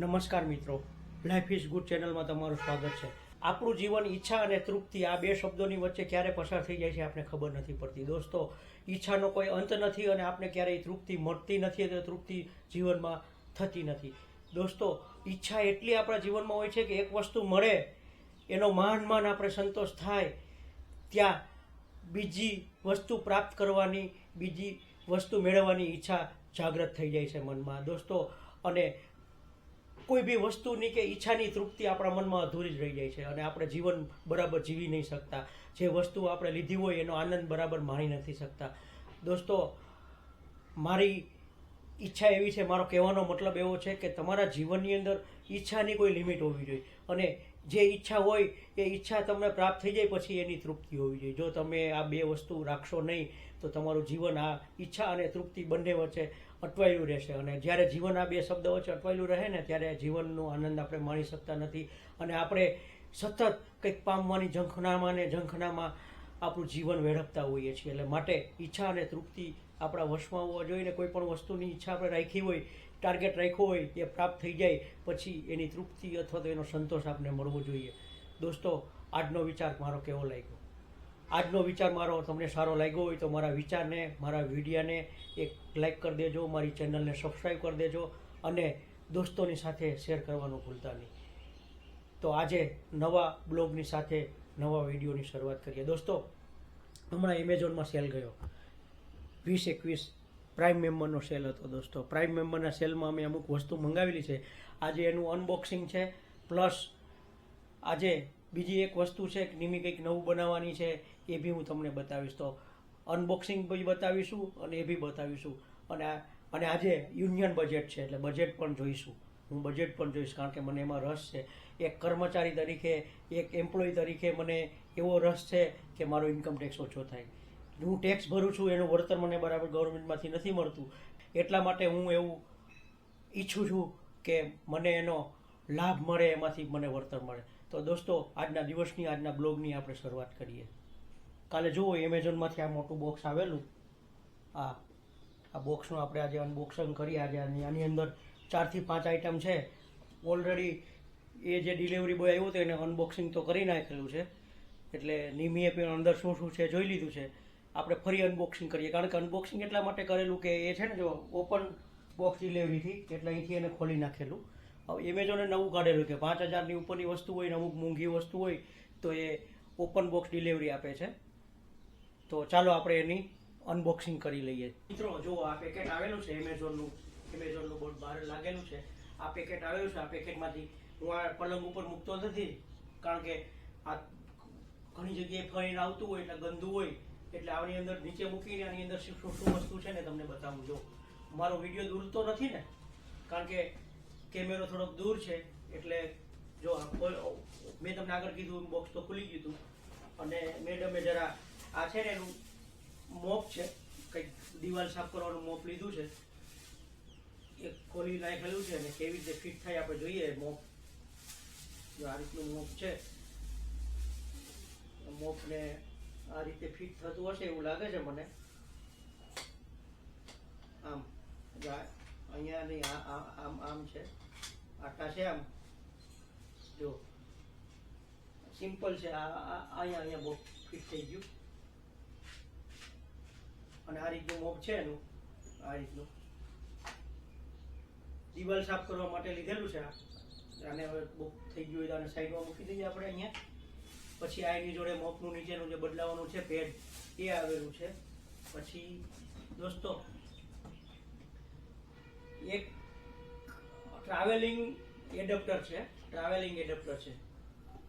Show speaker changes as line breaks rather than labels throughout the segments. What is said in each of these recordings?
નમસ્કાર મિત્રો. Life is good ચેનલમાં તમારું સ્વાગત છે. આપણું જીવન ઈચ્છા અને તૃપ્તિ આ બે શબ્દોની વચ્ચે ક્યારે પસાર થઈ જાય છે આપણે ખબર નથી પડતી. દોસ્તો, ઈચ્છાનો કોઈ અંત નથી અને આપણે ક્યારેય તૃપ્તિ મળતી નથી અને તૃપ્તિ જીવનમાં થતી નથી. દોસ્તો, ઈચ્છા એટલી આપણા જીવનમાં હોય છે કે એક વસ્તુ મળે, એનો માન માન આપણે સંતોષ થાય, ત્યાં બીજી વસ્તુ પ્રાપ્ત કરવાની, બીજી વસ્તુ મેળવવાની ઈચ્છા જાગૃત થઈ જાય છે મનમાં. દોસ્તો, અને કોઈ બી વસ્તુની કે ઈચ્છાની તૃપ્તિ આપણા મનમાં અધૂરી જ રહી જાય છે અને આપણે જીવન બરાબર જીવી નહીં શકતા. જે વસ્તુ આપણે લીધી હોય એનો આનંદ બરાબર માણી નથી શકતા. દોસ્તો, મારી ઈચ્છા એવી છે, મારો કહેવાનો મતલબ એવો છે કે તમારા જીવનની અંદર ઈચ્છાની કોઈ લિમિટ હોવી જોઈએ. અને જે ઈચ્છા હોય એ ઈચ્છા તમને પ્રાપ્ત થઈ જાય પછી એની તૃપ્તિ હોવી જોઈએ. જો તમે આ બે વસ્તુ રાખશો નહીં, તો તમારું જીવન, આ ઈચ્છા અને તૃપ્તિ બંને વચ્ચે અટવાયેલું રહેશે. અને જ્યારે જીવન આ બે શબ્દ વચ્ચે અટવાયેલું રહે ને, ત્યારે જીવનનો આનંદ આપણે માણી શકતા નથી. અને આપણે સતત કંઈક પામવાની ઝંખનામાં ને ઝંખનામાં આપણું જીવન વેડપતા હોઈએ છીએ. એટલે માટે ઈચ્છા અને તૃપ્તિ આપણા વશમાં હોવા જોઈએ કોઈ પણ વસ્તુની ઈચ્છા આપણે રાખી હોય, ટાર્ગેટ રાખ્યો હોય, એ પ્રાપ્ત થઈ જાય, પછી એની તૃપ્તિ અથવા તો એનો સંતોષ આપણે મળવો જોઈએ. દોસ્તો, આજનો વિચાર મારો કેવો લાગ્યો? આજનો વિચાર મારો તમને સારો લાગ્યો હોય તો મારા વિચારને, મારા વિડીયાને એક લાઈક કરી દેજો, મારી ચેનલને સબસ્ક્રાઈબ કરી દેજો અને દોસ્તોની સાથે શેર કરવાનું ભૂલતા નહીં. તો આજે નવા બ્લોગની સાથે નવા વિડીયોની શરૂઆત કરીએ. દોસ્તો, હમણાં એમેઝોનમાં સેલ ગયો. વીસ એકવીસ પ્રાઇમ મેમ્બરનો સેલ હતો દોસ્તો. પ્રાઇમ મેમ્બરના સેલમાં અમે અમુક વસ્તુ મંગાવેલી છે. આજે એનું અનબોક્સિંગ છે, પ્લસ આજે બીજી એક વસ્તુ છે નિમી કંઈક નવું બનાવવાની છે, એ બી હું તમને બતાવીશ. તો અનબોક્સિંગ બી બતાવીશું અને એ બી બતાવીશું. અને અને આજે યુનિયન બજેટ છે, એટલે બજેટ પણ જોઈશું. હું બજેટ પણ જોઈશ, કારણ કે મને એમાં રસ છે. એક કર્મચારી તરીકે, એક એમ્પ્લોય તરીકે મને એવો રસ છે કે મારો ઇન્કમ ટેક્સ ઓછો થાય. હું ટેક્સ ભરું છું, એનું વળતર મને બરાબર ગવર્મેન્ટમાંથી નથી મળતું. એટલા માટે હું એવું ઈચ્છું છું કે મને એનો લાભ મળે, એમાંથી મને વળતર મળે. તો દોસ્તો, આજના દિવસની, આજના બ્લોગની આપણે શરૂઆત કરીએ. કાલે જુઓ એમેઝોનમાંથી આ મોટું બોક્સ આવેલું. આ આ બોક્સનું આપણે આજે અનબોક્સિંગ કરીએ. આજે આની અંદર ચારથી પાંચ આઈટમ છે. ઓલરેડી એ જે ડિલિવરી બોય આવ્યો હતો, એને અનબોક્સિંગ તો કરી નાખેલું છે. એટલે નિમીએ પણ અંદર શું શું છે જોઈ લીધું છે. આપણે ફરી અનબોક્સિંગ કરીએ. કારણ કે અનબોક્સિંગ એટલા માટે કરેલું કે એ છે ને, જો ઓપન બોક્સ ડિલિવરીથી એટલે અહીંથી એને ખોલી નાખેલું. હવે એમેઝોને નવું કાઢેલું કે પાંચ હજારની ઉપરની વસ્તુ હોય ને અમુક મોંઘી વસ્તુ હોય તો એ ઓપન બોક્સ ડિલિવરી આપે છે. તો ચાલો આપણે એની અનબોક્સિંગ કરી લઈએ. મિત્રો, જો આ પેકેટ આવેલું છે એમેઝોનનું એમેઝોનનું બોર્ડ બહાર લાગેલું છે. આ પેકેટ આવેલું છે, આ પેકેટમાંથી હું આ પલંગ ઉપર મૂકતો નથી, કારણ કે આ ઘણી જગ્યાએ ફરીને આવતું હોય એટલે ગંદુ હોય, એટલે આની અંદર નીચે મૂકીને આની અંદર શું શું વસ્તુ છે ને તમને બતાવું. જો, મારો વીડિયો દૂરતો નથી ને, કારણ કે કેમેરો થોડોક દૂર છે, એટલે જો મેં તમને આગળ કીધું બોક્સ તો ખુલી ગયું હતું. અને મેડમે જરા આ છે ને એનું મોપ છે, કંઈક દિવાલ સાફ કરવાનું મોપ લીધું છે. એ ખોલી નાખેલું છે અને કેવી રીતે ફિટ થાય આપણે જોઈએ મોપ. જો આ રીતનું મોપ છે. મોપને આ રીતે ફિટ થતું હશે એવું લાગે છે મને. આમ અહીંયા નહીં આમ આમ છે. આટા છે જો. સિમ્પલ છે. અહીંયા અહીંયા બહુ ફિટ થઈ ગયું. અને આ રીતનું મોપ છે એનું. આ રીતનું. દિવાલ સાફ કરવા માટે લીધેલું છે આને હવે બુક થઈ ગયું હોય આને સાઈડમાં મૂકી દઈએ આપણે અહીંયા. પછી આ એની જોડે મોપનું નીચેનું જે બદલાવાનું છે પેડ એ આવેલું છે. પછી દોસ્તો, એક ટ્રાવેલિંગ એડેપ્ટર છે. ટ્રાવેલિંગ એડેપ્ટર છે.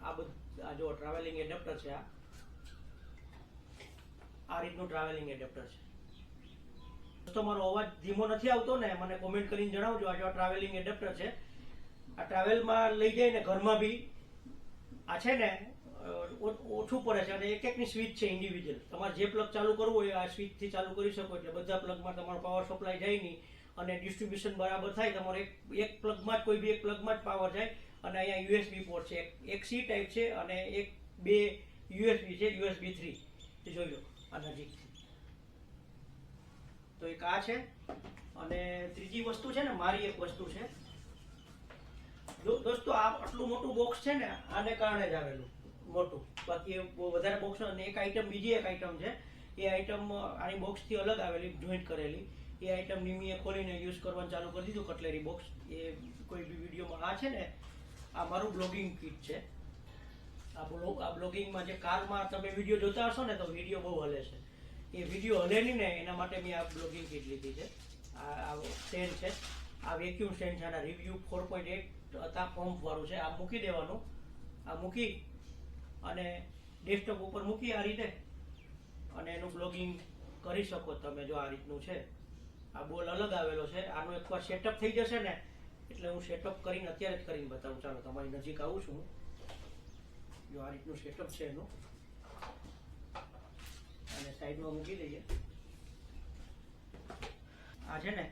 આ બધું, આ જો ટ્રાવેલિંગ એડેપ્ટર છે આ. આ રીતનું ટ્રાવેલિંગ એડેપ્ટર છે. દોસ્તો, મારો અવાજ ધીમો નથી આવતો ને, મને કોમેન્ટ કરીને જણાવજો, આ જો ટ્રાવેલિંગ એડેપ્ટર છે. આ ટ્રાવેલમાં લઈ જઈને ઘરમાં બી. આ છે ને ઓછું પડે છે, અને એક એકની સ્વિચ છે ઇન્ડિવિજ્યુઅલ તમારે જે પ્લગ ચાલુ કરવું હોય, આ સ્વિચથી ચાલુ કરી શકો, એટલે બધા પ્લગમાં તમારો પાવર સપ્લાય જાય નહીં. અને ડિસ્ટ્રીબ્યુશન બરાબર થાય, તમારે એક એક પ્લગમાં જ, કોઈ બી એક પ્લગમાં જ પાવર જાય. અને અહીંયા યુએસબી પોર્ટ છે. એક સી ટાઈપ છે અને એક, બે યુએસબી છે યુએસબી થ્રી એ જોઈ લો આ નજીકથી તો એક આ છે. અને ત્રીજી વસ્તુ છે ને, મારી એક વસ્તુ છે. દોસ્તો, આ આટલું મોટું બોક્સ છે ને, આને કારણે જ આવેલું મોટું. બાકી વધારે બોક્સ અને એક આઈટમ બીજી એક આઈટમ છે. એ આઈટમ આની બોક્સથી અલગ આવેલી જોઈન્ટ કરેલી. એ આઈટમ નિમીએ ખોલીને યુઝ કરવાનું ચાલુ કરી દીધું કટલેરી બોક્સ એ કોઈ બી વિડીયોમાં આ છે ને, આ મારું બ્લોગિંગ કીટ છે. આ બ્લોગ આ બ્લોગિંગમાં જે કારમાં તમે વીડિયો જોતા હશો ને, તો વીડિયો બહુ હલે છે. એ વીડિયો હલે નહીં ને, એના માટે મેં આ બ્લોગિંગ કીટ લીધી છે. આ સ્ટેન્ડ છે. આ વેક્યુમ સ્ટેન્ડ છે, આના રિવ્યુ ફોર પોઈન્ટ એટ હતા પંપવાળું છે. આ મૂકી દેવાનું. આ મૂકી અને ડેસ્કટોપ ઉપર મૂકી આ રીતે. અને એનું બ્લોગિંગ કરી શકો તમે જો આ રીતનું છે. આ બોલ અલગ આવેલો છે. આનું એકવાર સેટઅપ થઈ જશે ને, એટલે હું સેટઅપ કરીને અત્યારે જ કરીને બતાવું. ચાલો, તમારી નજીક આવું છું જો આ રીતનું સેટઅપ છે એનું. અને સાઈડમાં મૂકી દઈએ. આ છે ને,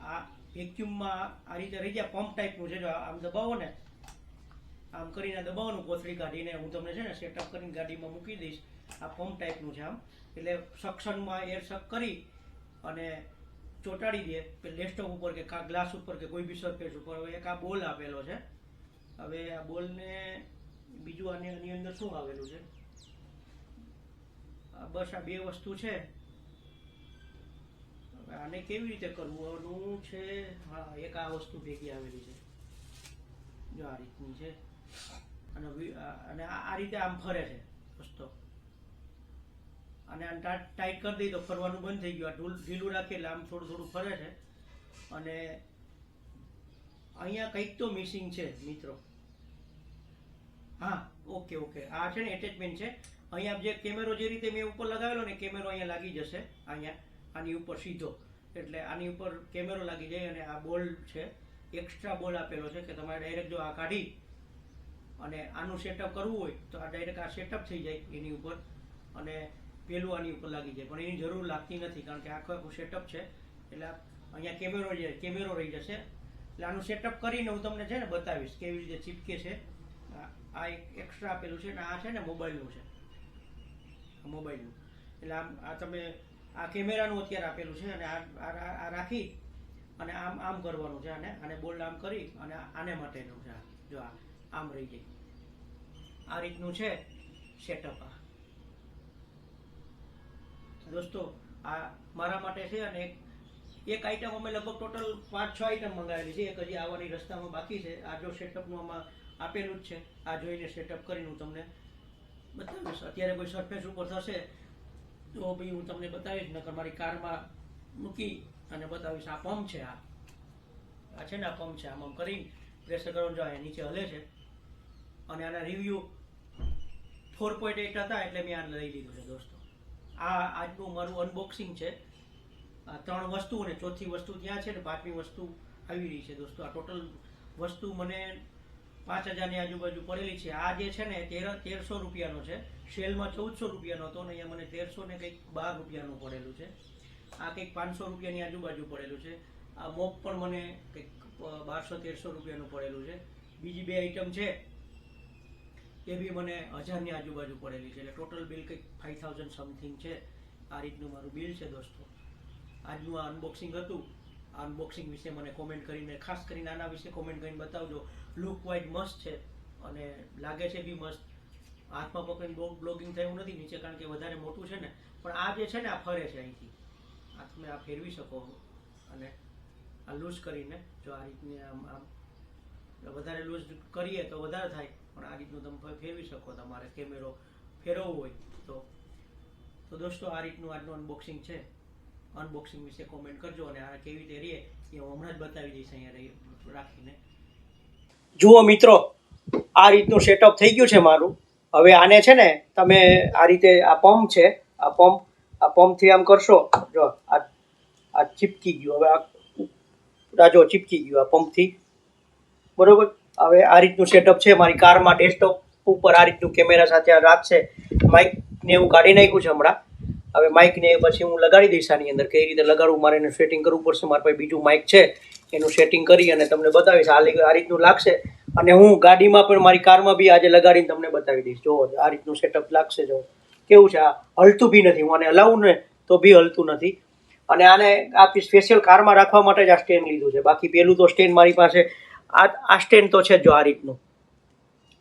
આ વેક્યુમમાં આ રીતે રહી ગયા પંપ ટાઈપનું છે. જો આમ દબાવો ને, આમ કરીને દબાવવાનું કોથળી કાઢીને હું તમને છે ને સેટઅપ કરીને ગાડીમાં મૂકી દઈશ. આ પંપ ટાઈપનું છે આમ. એટલે સક્શનમાં એર શક કરી અને ચોંટાડી દે. કે લેસ્ટોપ ઉપર કે કા ગ્લાસ ઉપર કે કોઈ બી સરફેસ ઉપર. હવે એક આ બોલ આપેલો છે. હવે આ બોલને બીજું આની આની અંદર શું આવેલું છે? બસ આ બે વસ્તુ છે. હવે આને કેવી રીતે કરવું? આનું છે, હા, એક આ વસ્તુ ભેગી આવેલી છે. જો આ રીતની છે. અને અને આ રીતે આમ ફરે છે વસ્તુ અને આ ટાઈટ કરી દઈ તો ફરવાનું બંધ થઈ ગયું. આ ઢૂલ ઢીલું રાખીએ એટલે આમ થોડું થોડું ફરે છે. અને અહીંયા કંઈક તો મિસિંગ છે, મિત્રો. હા, ઓકે ઓકે. આ છે ને એટેચમેન્ટ છે. અહીંયા જે કેમેરો જે રીતે મેં ઉપર લગાવેલો ને કેમેરો અહીંયા લાગી જશે, અહીંયા. આની ઉપર સીધો. એટલે આની ઉપર કેમેરો લાગી જાય અને આ બોલ છે એક્સ્ટ્રા બોલ આપેલો છે કે તમારે ડાયરેક્ટ જો આ કાઢી અને આનું સેટઅપ કરવું હોય તો આ ડાયરેક્ટ આ સેટઅપ થઈ જાય એની ઉપર. અને પેલું આની ઉપર લાગી જાય. પણ એની જરૂર લાગતી નથી, કારણ કે આખો આખું સેટઅપ છે. એટલે અહીંયા કેમેરો છે કેમેરો રહી જશે. એટલે આનું સેટઅપ કરીને હું તમને છે ને બતાવીશ કેવી રીતે ચીપકે છે. આ- એક એક્સ્ટ્રા આપેલું છે ને આ છે ને મોબાઈલનું છે. મોબાઈલનું એટલે આમ, આ તમે, આ કેમેરાનું અત્યારે આપેલું છે અને આ, આ- રાખી અને આમ આમ કરવાનું છે આને. આને બોલ આમ કરી અને આને માટેનું છે. જો આ, આમ રહી જાય. આ રીતનું છે સેટઅપ આ. દોસ્તો, આ મારા માટે છે અને એક એક આઈટમ અમે લગભગ ટોટલ પાંચ છ આઈટમ મંગાવેલી છે. એક હજી આવવાની રસ્તામાં બાકી છે. આ જો સેટઅપનું આમાં આપેલું જ છે. આ જોઈને સેટઅપ કરીને હું તમને બતાવીશ. અત્યારે કોઈ સરફેસ ઉપર થશે તો ભાઈ હું તમને બતાવીશ. નકર મારી કારમાં મૂકી અને બતાવીશ. આ પંપ છે આ. આ છે ને આ પંપ છે. આમ આમ કરીને પ્રેશર કરવાનું જો નીચે હલે છે. અને આના રિવ્યુ ફોર પોઈન્ટ એટ હતા એટલે મેં આ લઈ લીધું છે દોસ્તો. આ આજનું મારું અનબોક્સિંગ છે. ત્રણ વસ્તુ અને ચોથી વસ્તુ ત્યાં છે ને પાંચમી વસ્તુ આવી રહી છે દોસ્તો. આ ટોટલ વસ્તુ મને પાંચ હજારની આજુબાજુ પડેલી છે. આ જે છે ને તેર, તેરસો રૂપિયાનો છે. સેલમાં ચૌદસો રૂપિયાનો હતો ને અહીંયા મને તેરસો ને કંઈક બાર રૂપિયાનું પડેલું છે. આ કંઈક પાંચસો રૂપિયાની આજુબાજુ પડેલું છે. આ મોપ પણ મને કંઈક બારસો, તેરસો રૂપિયાનું પડેલું છે. બીજી બે આઈટમ છે. એ બી મને હજારની આજુબાજુ પડેલી છે. એટલે ટોટલ બિલ કંઈક ફાઈવ થાઉઝન્ડ સમથિંગ છે. આ રીતનું મારું બિલ છે દોસ્તો. આજનું આ અનબોક્સિંગ હતું. આ અનબોક્સિંગ વિશે મને કોમેન્ટ કરીને, ખાસ કરીને આના વિશે કોમેન્ટ કરીને બતાવજો. લુક વાઇઝ મસ્ત છે અને લાગે છે બી મસ્ત. હાથમાં પકડીને બ્લોગિંગ થયું નથી, નીચે કારણ કે વધારે મોટું છે ને. પણ આ જે છે ને, આ ફરે છે અહીંથી. આ તમે આ ફેરવી શકો અને આ લૂઝ કરીને જો આ રીતની આમ આમ વધારે લૂઝ કરીએ તો વધારે થાય. પણ આ રીતનું તમે ફેરવી શકો તમારે કેમેરો ફેરવવો હોય તો. તો દોસ્તો, આ રીતનું આજનું અનબોક્સિંગ છે. અનબોક્સિંગ વિશે કોમેન્ટ કરજો અને આ કેવી રીતે રહે એ હું હમણાં જ બતાવી દઈશ અહીંયા રાખીને. જુઓ મિત્રો, આ રીતનું સેટઅપ થઈ ગયું છે મારું. હવે આને છે ને, તમે આ રીતે, આ પંપ છે, આ પંપ આ પંપથી આમ કરશો, જો, આ આ ચીપકી ગયું. હવે આ જો ચીપકી ગયું આ પંપથી બરોબર? હવે આ રીતનું સેટઅપ છે, મારી કારમાં ડેસ્કટોપ ઉપર આ રીતનું કેમેરા સાથે રાખશે માઇક ને એવું કાઢી નાખ્યું છે હમણાં. હવે માઇક ને પછી હું લગાડી દઈશ આની અંદર કઈ રીતે લગાડવું મારે એનું સેટિંગ કરવું પડશે, મારા પાસે બીજું માઇક છે. એનું સેટિંગ કરી અને તમને બતાવીશ. આ રીતનું લાગશે. અને હું ગાડીમાં પણ મારી કારમાં બી આજે લગાડીને તમને બતાવી દઈશ. જો, આ રીતનું સેટઅપ લાગશે, જો. કેવું છે? આ હલતું બી નથી. હું આને હલાવું ને તો બી હલતું નથી. અને આને આ સ્પેશિયલ કારમાં રાખવા માટે જ આ સ્ટેન્ડ લીધું છે. બાકી પેલું તો સ્ટેન્ડ મારી પાસે આ આ સ્ટેન્ડ તો છે જ આ રીતનું.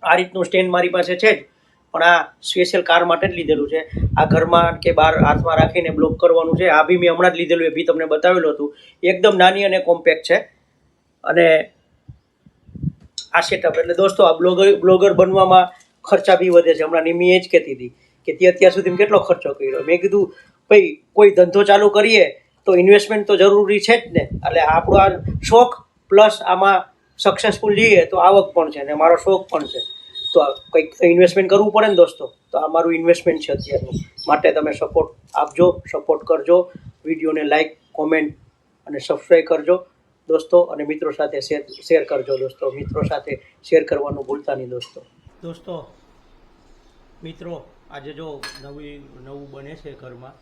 આ રીતનું સ્ટેન્ડ મારી પાસે છે જ. પણ આ સ્પેશિયલ કાર માટે જ લીધેલું છે. આ ઘરમાં કે બહાર હાથમાં રાખીને બ્લોક કરવાનું છે. આ બી મેં હમણાં જ લીધેલું, એ બી તમને બતાવેલું હતું. એકદમ નાની અને કોમ્પેક્ટ છે. અને આ સેટઅપ એટલે દોસ્તો, આ બ્લોગર બ્લોગર બનવામાં ખર્ચા બી વધે છે. હમણાં નિમી એ જ કહેતી હતી કે તે અત્યાર સુધી કેટલો ખર્ચો કર્યો? મેં કીધું, ભાઈ, કોઈ ધંધો ચાલુ કરીએ તો ઇન્વેસ્ટમેન્ટ તો જરૂરી છે જ ને. એટલે આપણો આ શોખ પ્લસ આમાં સક્સેસફુલ જઈએ તો આવક પણ છે અને મારો શોખ પણ છે. તો કંઈક ઇન્વેસ્ટમેન્ટ કરવું પડે ને દોસ્તો, તો આ મારું ઇન્વેસ્ટમેન્ટ છે અત્યારનું. માટે તમે સપોર્ટ આપજો સપોર્ટ કરજો, વિડીયોને લાઈક કોમેન્ટ અને સબસ્ક્રાઈબ કરજો. દોસ્તો અને મિત્રો સાથે શેર શેર કરજો દોસ્તો. મિત્રો સાથે શેર કરવાનું ભૂલતા નહીં દોસ્તો. દોસ્તો, મિત્રો, આજે જો નવી, નવું બને છે ઘરમાં,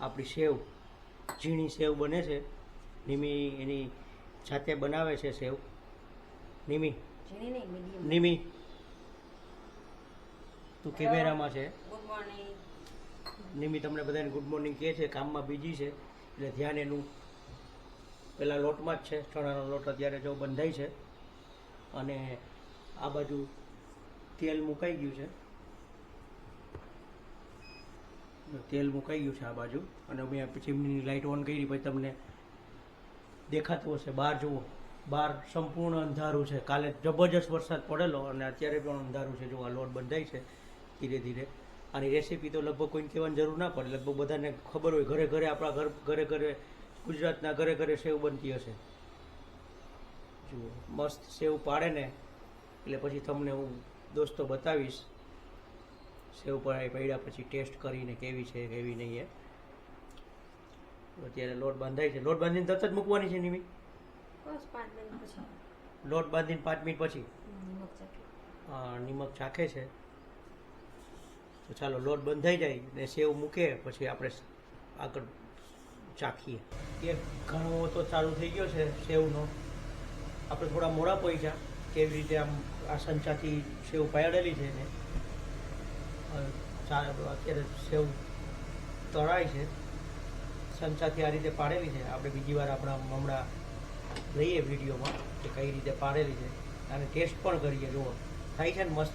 આપણી સેવ, ઝીણી સેવ બને છે. નિમી એની જાતે બનાવે છે સેવ. નિમી.
ઝીણી નહીં મીડિયમ.
નિમી. તું કેમેરામાં છે.
ગુડ મોર્નિંગ
નિમી તમને બધાને ગુડ મોર્નિંગ કહે છે કામમાં બીજી છે એટલે ધ્યાન એનું પેલા લોટમાં જ છે ચણાનો લોટ અત્યારે જો બંધાય છે. અને આ બાજુ તેલ મુકાઈ ગયું છે. તેલ મુકાઈ ગયું છે આ બાજુ. અને મેં ચીમનીની લાઇટ ઓન કરી પછી તમને દેખાતું હશે. બહાર જુઓ. બહાર સંપૂર્ણ અંધારું છે. કાલે જબરજસ્ત વરસાદ પડેલો અને અત્યારે પણ અંધારું છે. જો આ લોટ બંધાય છે ધીરે ધીરે. આની રેસીપી તો લગભગ કોઈને કહેવાની જરૂર ના પડે. લગભગ બધાને ખબર હોય. ઘરે ઘરે આપણા ઘર, ઘરે ઘરે ગુજરાતના ઘરે ઘરે સેવ બનતી હશે. જુઓ, મસ્ત સેવ પાડે ને, એટલે પછી તમને હું દોસ્તો બતાવીશ. સેવ પડ્યા પછી ટેસ્ટ કરીને કેવી છે, કેવી નહીં એ. અત્યારે લોટ બાંધાય છે. લોટ બાંધીને તરત જ મૂકવાની છે નિમી
બસ પાંચ મિનિટ પછી.
લોટ બાંધીને પાંચ મિનિટ પછી?
નિમક ચાખી.
છે. તો ચાલો લોટ બંધાઈ જાય ને સેવ મૂકે પછી આપણે આગળ ચાખીએ. એક ઘણો તો ચાલુ થઈ ગયો છે સેવનો. આપણે થોડા મોડા પૈસા કેવી રીતે આમ આ સંચાથી સેવ પાડેલી છે ને. અત્યારે સેવ તળાય છે. સંચાથી આ રીતે પાડેલી છે. આપણે બીજી વાર આપણા હમણાં લઈએ વિડીયોમાં કે કઈ રીતે પારેલી છે. અને ટેસ્ટ પણ કરીએ જુઓ. થાય છે ને મસ્ત?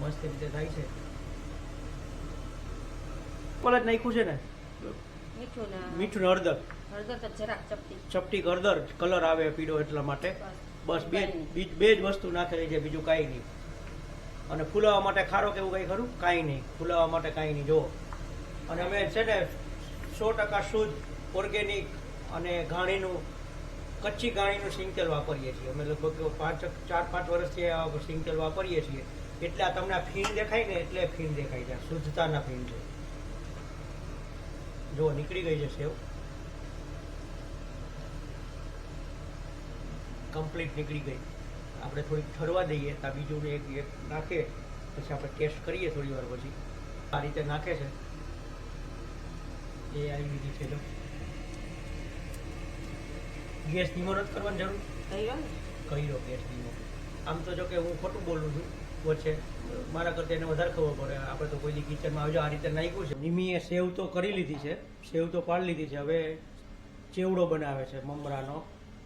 મસ્ત રીતે થાય છે. કોલ નાખ્યું છે ને?
મીઠું ને
હળદર.
ચપટી.
હળદર? કલર આવે પીળો એટલા માટે. બસ. બે જ બે જ વસ્તુ નાખેલી છે બીજું કાંઈ નહીં. અને ફૂલાવા માટે ખારો કેવું કંઈ ખરું? કાંઈ નહીં. ફૂલાવા માટે કાંઈ નહીં. જુઓ. અને અમે છે ને સો ટકા શુદ્ધ ઓર્ગેનિક અને ઘાણીનું, કચ્છી ઘાણીનું સિંગતેલ વાપરીએ છીએ. અમે લગભગ પાંચ, ચાર, પાંચ વર્ષથી આ સિંગતેલ વાપરીએ છીએ. એટલે આ તમને ફીણ દેખાય ને એટલે ફીણ દેખાય છે. શુદ્ધતાના ફીણ છે. જો નીકળી ગઈ છે સેવ. કમ્પ્લીટ નીકળી ગઈ. આપણે થોડીક ઠરવા દઈએ. તો બીજું એક એક નાખે પછી આપણે ટેસ્ટ કરીએ થોડી વાર પછી. આ રીતે નાખે છે. એ આવી રીતી છે. ગેસ ધીમો નથી કરવાની જરૂર?
કર્યો
ગેસ ધીમો? આમ તો જો કે હું ખોટું બોલું છું વચ્ચે. મારા કરતાં એને વધારે ખબર પડે. આપણે તો કોઈ કિચનમાં આવજો આ રીતે નાખ્યું છે. નિમીએ સેવ તો કરી લીધી છે સેવ તો પાડી લીધી છે. હવે ચેવડો બનાવે છે મમરાનો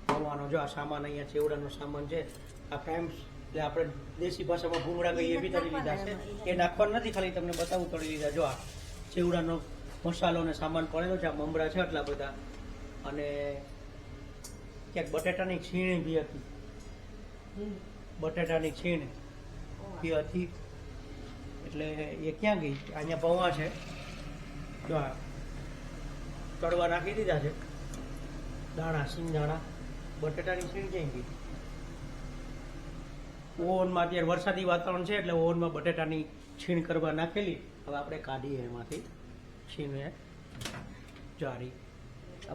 પૌવાનો જો આ સામાન અહીંયા ચેવડાનો સામાન છે આ ફ્રેમ્સ એટલે આપણે દેશી ભાષામાં ભૂંગળા કહીએ બી તળી લીધા છે. એ નાખવાનું નથી ખાલી તમને બતાવું તળી લીધા. જો આ ચેવડાનો મસાલો ને સામાન પડેલો છે આ મમરા છે આટલા બધા. અને ક્યાંક બટેટાની છીણ બી હતી. બટેટાની છીણ. બી હતી. એટલે એ ક્યાં ગઈ? અહીંયા પૌવા છે. જો આ કડવા નાખી દીધા છે. દાણા સિંગ દાણા બટેટાની છીણ ક્યાં ગઈ? ઓવનમાં અત્યારે વરસાદી વાતાવરણ છે એટલે ઓવનમાં બટેટાની છીણ કરવા નાખેલી. હવે આપણે કાઢીએ એમાંથી. છીણ એ જારી.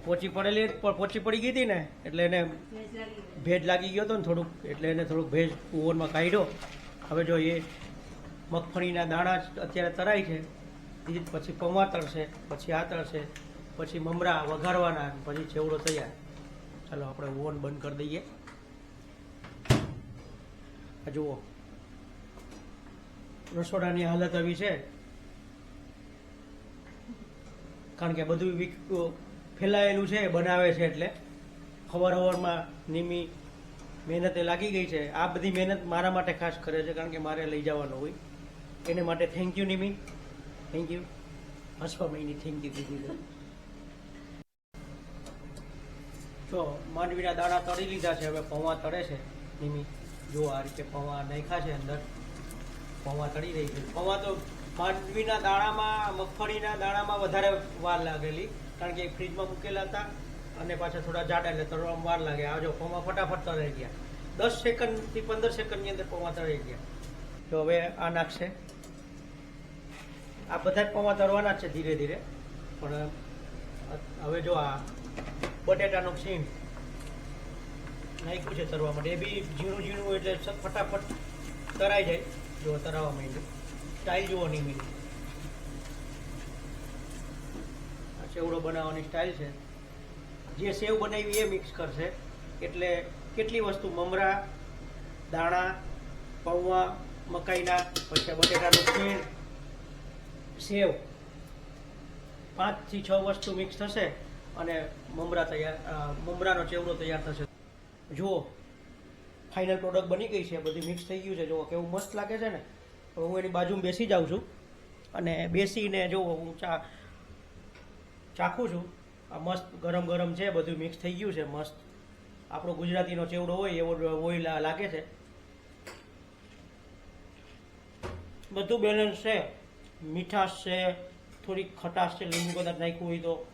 પોચી પડેલી પોચી પડી ગઈ હતી ને, એટલે એને
ભેજ લાગી
ગયો હતો ને થોડુંક, એટલે એને થોડુંક ભેજ ઓવનમાં કાઢ્યો. હવે જો એ મગફળીના દાણા અત્યારે તરાય છે. એ પછી પૌવા તળશે પછી આ તળશે પછી મમરા વઘારવાના, પછી છેવડો તૈયાર. ચાલો આપણે ઓવન બંધ કરી દઈએ. આ જુઓ. રસોડાની હાલત આવી છે. કારણ કે બધું ફેલાયેલું છે, બનાવે છે એટલે. હવાર હવારમાં નિમી મહેનતે લાગી ગઈ છે. આ બધી મહેનત મારા માટે ખાસ કરે છે, કારણ કે મારે લઈ જવાનું હોય. એને માટે thank you Nimi. Thank you હસવા મહિની થેન્ક યુ કીધી તો માંડવીના દાણા તળી લીધા છે, હવે પૌવા તળે છે, નિમી. જો આ રીતે પૌવા નાખ્યા છે અંદર. પૌવા તળી રહી છે. પૌવા તો માંડવીના દાણામાં, મગફળીના દાણામાં વધારે વાર લાગેલી. કારણ કે ફ્રીજમાં મૂકેલા હતા અને પાછા થોડા જાડા એટલે તળવામાં વાર લાગે. આ જો પૌવા ફટાફટ તરાઈ ગયા. દસ સેકન્ડથી પંદર સેકન્ડની અંદર પૌવા તરાઈ ગયા. તો હવે આ નાખશે. આ બધા જ પૌવા તરવાના છે ધીરે ધીરે. પણ હવે જો આ બટેટાનું સીમ નાખ્યું છે તરવા માટે. એ બી ઝીણું ઝીણું એટલે ફટાફટ તરાઈ જાય. જો તરાવવા માંડ્યું. સ્ટાઇલ જુઓ નહીં મીની આ ચેવડો બનાવવાની સ્ટાઇલ છે. જે સેવ બનાવી એ મિક્સ કરશે. એટલે કેટલી વસ્તુ? મમરા, દાણા, પૌવા, મકાઈના, પછી બટેટાનું ખીણ સેવ. પાંચથી છ વસ્તુ મિક્સ થશે અને મમરા તૈયાર મમરાનો ચેવડો તૈયાર થશે. જુઓ ફાઇનલ પ્રોડક્ટ બની ગઈ છે. બધી મિક્સ થઈ ગયું છે. જુઓ, કેવું મસ્ત લાગે છે ને? હું એની બાજુમાં બેસી જાઉં છું. અને બેસીને જુઓ, હું ચા ચાખું છું. આ મસ્ત ગરમ ગરમ છે, બધું મિક્સ થઈ ગયું છે, મસ્ત. આપણો ગુજરાતીનો ચેવડો હોય, એવો ઓઇલ લાગે છે. બધું બેલેન્સ છે. મીઠાશ છે, થોડીક ખટાશ છે, લીંબુ કદાચ નાખ્યું હોય તો.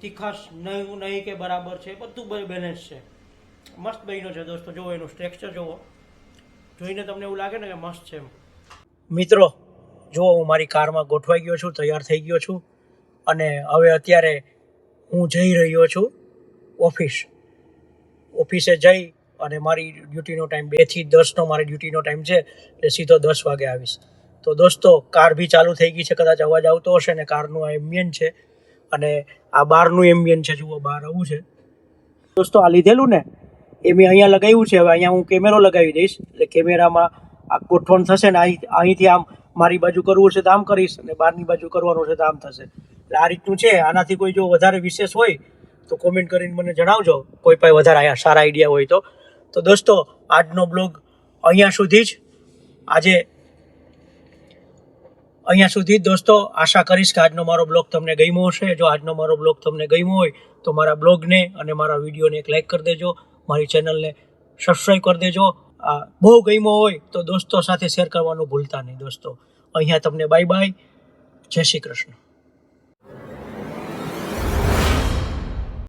તીખાશ નહીં નહીં કે બરાબર છે, બધું બેલેન્સ છે. મસ્ત બન્યો છે દોસ્તો, જુઓ એનું સ્ટ્રેક્ચર જુઓ. જોઈને તમને એવું લાગે ને કે મસ્ત છે મિત્રો, જુઓ હું મારી કારમાં ગોઠવાઈ ગયો છું, તૈયાર થઈ ગયો છું. અને હવે અત્યારે હું જઈ રહ્યો છું ઓફિસ. ઓફિસે જઈ અને મારી ડ્યુટીનો ટાઈમ બેથી દસનો મારી ડ્યુટીનો ટાઈમ છે, એટલે સીધો દસ વાગે આવીશ. તો દોસ્તો, કાર બી ચાલુ થઈ ગઈ છે, કદાચ અવાજ આવતો હશે ને કારનું આ એમ્બિયન છે અને આ બહારનું એમ્બિયન છે, જુઓ બહાર આવું છે. દોસ્તો, આ લીધેલું ને એ મેં અહીંયા લગાવ્યું છે, હવે અહીંયા હું કેમેરો લગાવી દઈશ, એટલે કેમેરામાં આ ગોઠવણ થશે ને અહીં અહીંથી આમ મારી બાજુ કરવું છે તો આમ કરીશ અને બહારની બાજુ કરવાનું છે તો આમ થશે. એટલે આ રીતનું છે. આનાથી કોઈ જો વધારે વિશેષ હોય તો કોમેન્ટ કરીને મને જણાવજો. કોઈ પાસે વધારે આયા સારા આઈડિયા હોય તો. તો દોસ્તો, આજનો બ્લોગ અહીંયા સુધી જ. આજે અહીંયા સુધી દોસ્તો. આશા કરીશ કે આજનો મારો બ્લોગ તમને ગમ્યો હશે. જો આજનો મારો બ્લોગ તમને ગમ્યો હોય તો મારા બ્લોગને અને મારા વિડીયોને એક લાઈક કરી દેજો. મારી ચેનલને સબસ્ક્રાઈબ કરી દેજો. આ બહુ ગમ્યો હોય તો દોસ્તો સાથે શેર કરવાનું ભૂલતા નહીં દોસ્તો. અહીંયા તમને બાય બાય જય શ્રી કૃષ્ણ.